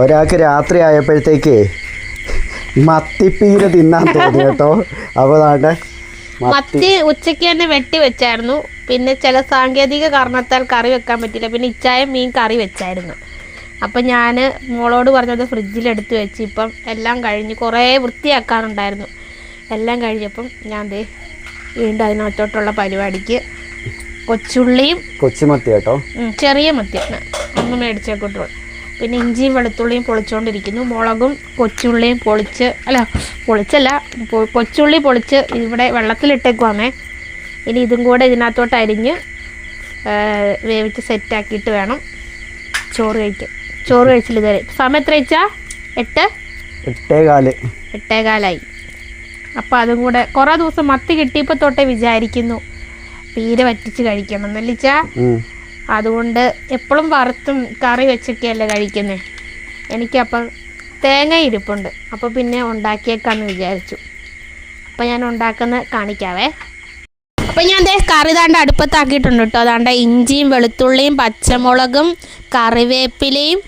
ഒരാൾക്ക് രാത്രി ആയപ്പോഴത്തേക്ക് മത്തിപ്പീര തിന്നാൻ തോന്നി കേട്ടോ. അപ്പോൾ അതാണ്ട് മത്തി ഉച്ചയ്ക്ക് തന്നെ വെട്ടി വെച്ചായിരുന്നു. പിന്നെ ചില സാങ്കേതിക കാരണത്താൽ കറി വെക്കാൻ പറ്റില്ല പിന്നെ ഇച്ചായ മീൻ കറി വെച്ചായിരുന്നു. അപ്പം ഞാൻ മോളോട് പറഞ്ഞത് ഫ്രിഡ്ജിൽ എടുത്തു വെച്ച് ഇപ്പം എല്ലാം കഴിഞ്ഞ് കുറേ വൃത്തിയാക്കാനുണ്ടായിരുന്നു. എല്ലാം കഴിഞ്ഞപ്പം ഞാൻ ദേ വീണ്ടും അതിനകത്തോട്ടുള്ള പരിപാടിക്ക് കൊച്ചുള്ളിയും കൊച്ചുമത്തി കേട്ടോ. ചെറിയ മത്തിയാണ് ഒന്ന് മേടിച്ചേക്കോട്ടുള്ളൂ പിന്നെ ഇഞ്ചിയും വെളുത്തുള്ളിയും പൊളിച്ചുകൊണ്ടിരിക്കുന്നു മുളകും കൊച്ചുള്ളിയും പൊളിച്ച് അല്ല പൊളിച്ചല്ല കൊച്ചുള്ളി പൊളിച്ച് ഇവിടെ വെള്ളത്തിലിട്ടേക്കുവാണേ. ഇനി ഇതും കൂടെ ഇതിനകത്തോട്ട് അരിഞ്ഞ് വേവിച്ച് സെറ്റാക്കിയിട്ട് വേണം ചോറ് കഴിക്കാൻ. ചോറ് കഴിച്ചില്ല ഇതുവരെ. സമയം എത്ര വെച്ചാ എട്ട് എട്ടേകാൽ എട്ടേകാലായി അപ്പോൾ അതും കൂടെ കുറേ ദിവസം മത്തി കിട്ടിയപ്പോൾ തൊട്ടേ വിചാരിക്കുന്നു. പീര വറ്റിച്ച് കഴിക്കണം. എന്നല്ലിച്ചാ. അതുകൊണ്ട് എപ്പോഴും വറുത്തും കറി വെച്ചൊക്കെയല്ലേ കഴിക്കുന്നത് എനിക്കപ്പം തേങ്ങ ഇരിപ്പുണ്ട്. അപ്പോൾ പിന്നെ ഉണ്ടാക്കിയേക്കാന്ന് വിചാരിച്ചു. അപ്പോൾ ഞാൻ ഉണ്ടാക്കുന്ന കാണിക്കാവേ. അപ്പം ഞാൻ ദേ കറി താണ്ട് അടുപ്പത്താക്കിയിട്ടുണ്ട് കേട്ടോ. അതാണ്ട് ഇഞ്ചിയും വെളുത്തുള്ളിയും പച്ചമുളകും കറിവേപ്പിലയും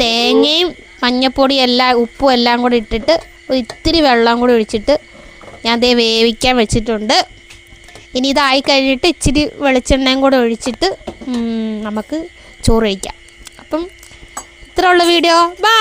തേങ്ങയും മഞ്ഞപ്പൊടിയും എല്ലാം ഉപ്പും എല്ലാം കൂടി ഇട്ടിട്ട് ഇത്തിരി വെള്ളം കൂടി ഒഴിച്ചിട്ട് ഞാൻ ദേ വേവിക്കാൻ വെച്ചിട്ടുണ്ട്. ഇനി ഇതായി കഴിഞ്ഞിട്ട് ഇച്ചിരി വെളിച്ചെണ്ണയും കൂടെ ഒഴിച്ചിട്ട് നമുക്ക് ചോറ് കഴിക്കാം. അപ്പം ഇത്ര ഉള്ള വീഡിയോ. ബൈ